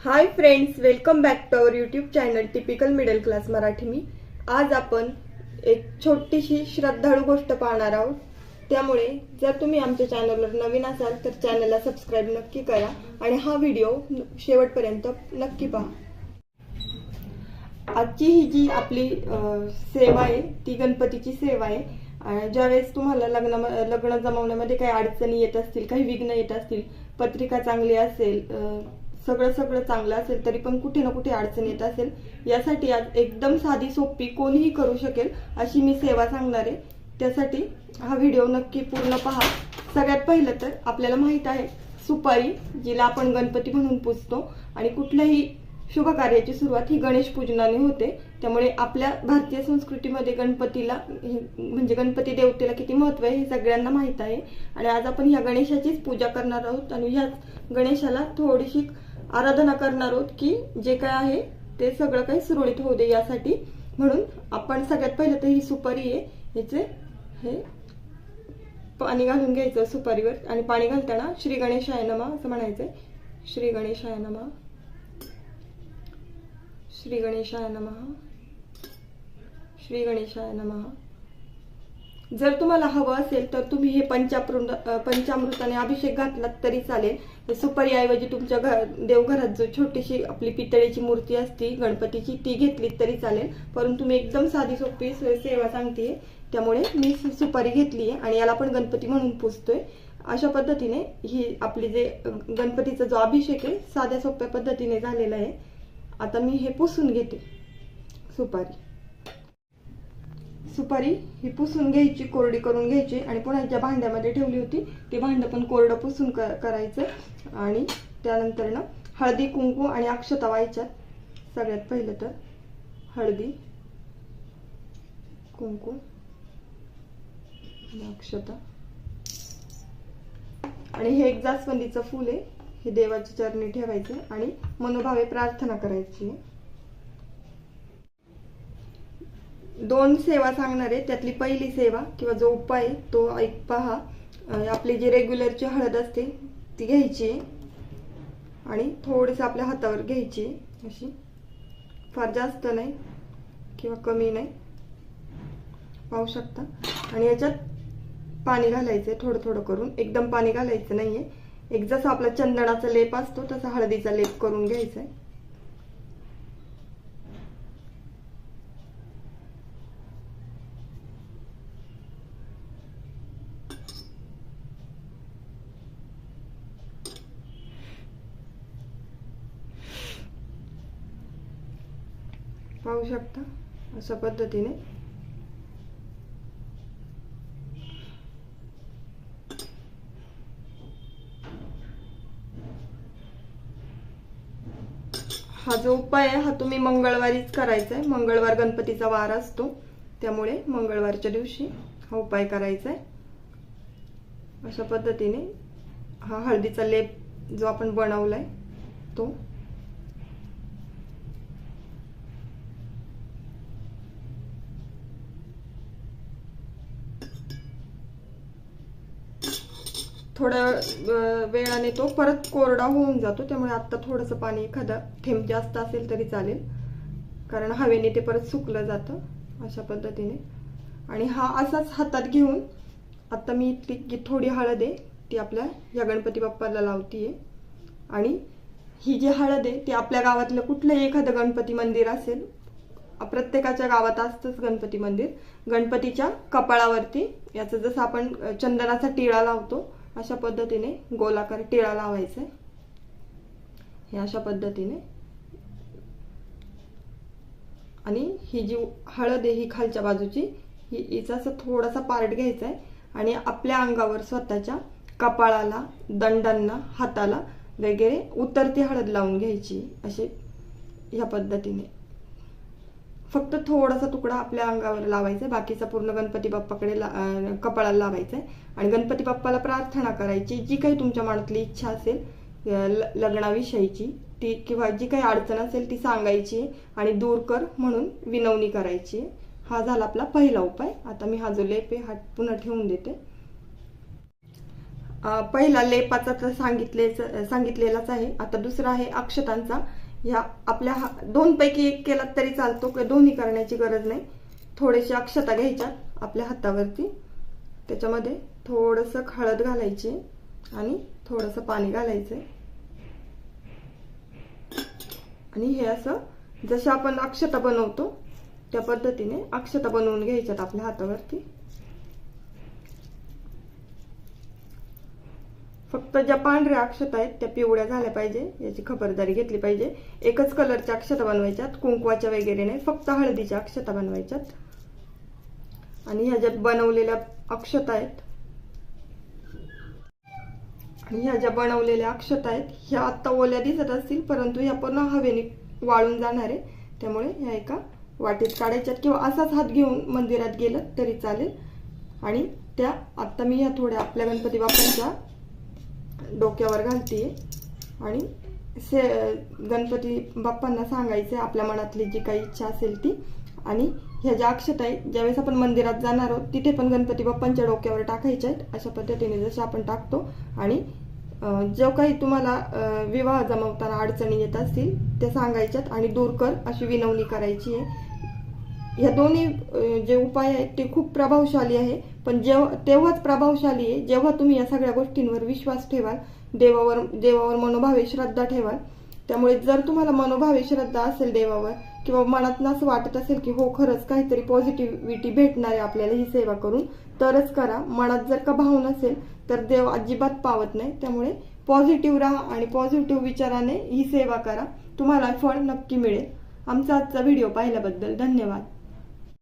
Hi friends welcome back to our YouTube channel typical middle class Marathi मी. आज आपण एक छोटीशी श्रद्धाळू गोष्ट पाहणार आहोत. त्यामुळे जर तुम्ही आमच्या चॅनलवर नवीन असाल तर चॅनलला सबस्क्राईब नक्की करा आणि हा व्हिडिओ शेवटपर्यंत नक्की पहा. आजची ही जी आपली सेवा आहे ती गणपतीची सेवा आहे. ज्यावेळेस तुम्हाला लग्न लग्न जमवण्यामध्ये काही अडचणी येत असतील काही विघ्न येत असतील पत्रिका चांगली असेल सगळं सगळं चांगलं असेल तरी पण कुठे ना कुठे अडचण येत असेल. यासाठी आज एकदम साधी सोपी कोणीही करू शकेल अशी मी सेवा सांगणार. आहे त्यासाठी हा व्हिडिओ नक्की पूर्ण पहा. सगळ्यात पहिलं तर आपल्याला माहीत आहे सुपारी जिला आपण गणपती म्हणून पुजतो आणि कुठल्याही शुभ कार्याची सुरुवात ही गणेश पूजनाने होते. त्यामुळे आपल्या भारतीय संस्कृतीमध्ये गणपतीला म्हणजे गणपती देवतेला किती महत्त्व आहे हे सगळ्यांना माहीत आहे. आणि आज आपण ह्या गणेशाचीच पूजा करणार आहोत आणि ह्याच गणेशाला थोडीशी आराधना करणार आहोत की जे काय आहे ते सगळं काही सुरळीत होऊ दे यासाठी. म्हणून आपण सगळ्यात पहिलं तर ही सुपारी आहे. ह्याचे हे पाणी घालून घ्यायचं सुपारीवर आणि पाणी घालताना श्री गणेशाय नमा असं म्हणायचंय. श्री गणेशाय नमा. श्री गणेशाय नमा. श्री गणेशाय नमः. जर तुम्हाला हवं असेल तर तुम्ही हे पंचामृत पंचामृताने अभिषेक घातलात तरी चालेल. सुपारीऐवजी तुमच्या घर देवघरात जो छोटीशी आपली पितळेची मूर्ती असती गणपतीची ती घेतली तरी चालेल. परंतु मी एकदम साधी सोपी सेवा सांगते त्यामुळे मी सुपारी घेतली आहे आणि याला पण गणपती म्हणून पुजतोय. अशा पद्धतीने ही आपली जे गणपतीचा जो अभिषेक आहे साध्या सोप्या पद्धतीने झालेला आहे. आता मी हे पुसून घेते सुपारी. सुपारी ही पुसून घ्यायची कोरडी करून घ्यायची आणि पुन्हा ज्या भांड्यामध्ये ठेवली होती ते भांडं पण कोरडं पुसून करायचं. आणि त्यानंतर ना हळदी कुंकू आणि अक्षता व्हायच्यात सगळ्यात पहिलं तर हळदी कुंकू आणि अक्षता. आणि हे एक जास्वंदीचं फूल आहे. हे देवाच्या चरणी ठेवायचं आणि मनोभावे प्रार्थना करायची. आहे दोन सेवा सांगणार आहे. त्यातली पहिली सेवा किंवा जो उपाय तो ऐक पहा. आपली जी रेग्युलरची हळद असते ती घ्यायची. आहे आणि थोडीसं आपल्या हातावर घ्यायची. आहे, अशी. फार जास्त नाही किंवा कमी नाही. पाहू शकता. आणि याच्यात पाणी घालायचंय थोडं थोडं करून. एकदम पाणी घालायचं नाहीये. एक जसा आपला चंदनाचा लेप असतो तसा हळदीचा लेप करून घ्यायचा आहे पाहू शकता अशा पद्धतीने. हा जो उपाय आहे हा तुम्ही मंगळवारीच करायचा आहे मंगळवार गणपतीचा वार असतो. त्यामुळे मंगळवारच्या दिवशी हा उपाय करायचा आहे अशा पद्धतीने हा हळदीचा लेप जो आपण बनवलाय तो थोड्या वेळाने तो परत कोरडा होऊन जातो. त्यामुळे आता थोडंसं पाणी एखादा थेंब जास्त असेल तरी चालेल. कारण हवेने ते परत सुकलं जातं अशा पद्धतीने. आणि हा असाच हातात घेऊन आता मी ती थोडी हळद आहे ती आपल्या या गणपती बाप्पाला लावतीये. आणि ही जी हळद आहे ती आपल्या गावातलं कुठलंही एखादं गणपती मंदिर असेल प्रत्येकाच्या गावात असतंच गणपती मंदिर. गणपतीच्या कपाळावरती याचं जसं आपण चंदनाचा टिळा लावतो अशा पद्धतीने गोलाकार टिळा लावायचा. आहे हे अशा पद्धतीने. आणि ही जी हळद आहे ही खालच्या बाजूची ही हिचा असं थोडासा पार्ट घ्यायचा आहे आणि आपल्या अंगावर स्वतःच्या कपाळाला दंडांना हाताला वगैरे उतरती हळद लावून घ्यायची. अशी ह्या पद्धतीने. फक्त थोडासा तुकडा आपल्या अंगावर लावायचा बाकीचा पूर्ण गणपती बाप्पाकडे ला- कपाळाला लावायचा आहे. आणि गणपती बाप्पाला प्रार्थना करायची जी काही तुमच्या मनातली इच्छा असेल लग्नाविषयीची ती किंवा जी काही अडचण असेल ती सांगायची आणि दूर कर म्हणून विनवणी करायची. हा झाला आपला पहिला उपाय. आता मी हा जो लेप आहे हा पुन्हा ठेवून देते. पहिला लेपाचा तर सांगितले सांगितलेलाच आहे. आता दुसरा आहे अक्षतांचा. ह्या आपल्या हा दोनपैकी एक केला तरी चालतो किंवा दोन्ही करण्याची गरज नाही. थोड्याशा अक्षता घ्यायच्या आपल्या हातावरती. त्याच्यामध्ये थोडंसं हळद घालायची आणि थोडंसं पाणी घालायचं आणि हे असं जसं आपण अक्षता बनवतो त्या पद्धतीने अक्षता बनवून घ्यायच्यात आपल्या हातावरती. फक्त ज्या पांढऱ्या अक्षता आहेत त्या पिवळ्या झाल्या पाहिजे याची खबरदारी घेतली पाहिजे. एकच कलरच्या अक्षता बनवायच्यात कुंकवाच्या वगैरे नाही फक्त हळदीच्या अक्षता बनवायच्यात. आणि ह्या ज्या बनवलेल्या अक्षता आहेत आणि ह्या ज्या बनवलेल्या अक्षता आहेत ह्या आत्ता ओल्या दिसत असतील परंतु ह्या पूर्ण हवेने वाळून जाणार आहे. त्यामुळे ह्या एका वाटीत काढायच्यात किंवा असाच हात घेऊन मंदिरात गेलं तरी चालेल. आणि त्या आत्ता मी ह्या थोड्या आपल्या गणपती बाप्पांच्या डोक्यावर घालते. आणि से गणपती बाप्पांना सांगायचे आपल्या मनातली जी काही इच्छा असेल ती. आणि ह्या ज्या अक्षता आहेत ज्यावेळेस आपण मंदिरात जाणार आहोत तिथे पण गणपती बाप्पांच्या डोक्यावर टाकायच्या आहेत. अशा पद्धतीने जसे आपण टाकतो. आणि जो काही तुम्हाला विवाह जमवताना अडचणी येत असतील त्या सांगायच्यात आणि दूर कर अशी विनवणी करायची आहे. ह्या दोन्ही जे उपाय आहेत ते खूप प्रभावशाली आहे. पण जेव्हा तेव्हाच प्रभावशाली आहे. जेव्हा तुम्ही या सगळ्या गोष्टींवर विश्वास ठेवाल देवावर देवावर मनोभावे श्रद्धा ठेवाल त्यामुळे जर तुम्हाला मनोभावे श्रद्धा असेल देवावर किंवा मनात असं वाटत असेल की हो खरंच काहीतरी पॉझिटिव्हिटी भेटणार आहे आपल्याला ही सेवा करून तरच करा. मनात जर का भाव नसेल तर देव अजिबात पावत नाही. त्यामुळे पॉझिटिव्ह राहा आणि पॉझिटिव्ह विचाराने ही सेवा करा. तुम्हाला फळ नक्की मिळेल. आमचा आजचा व्हिडिओ पाहिल्याबद्दल धन्यवाद.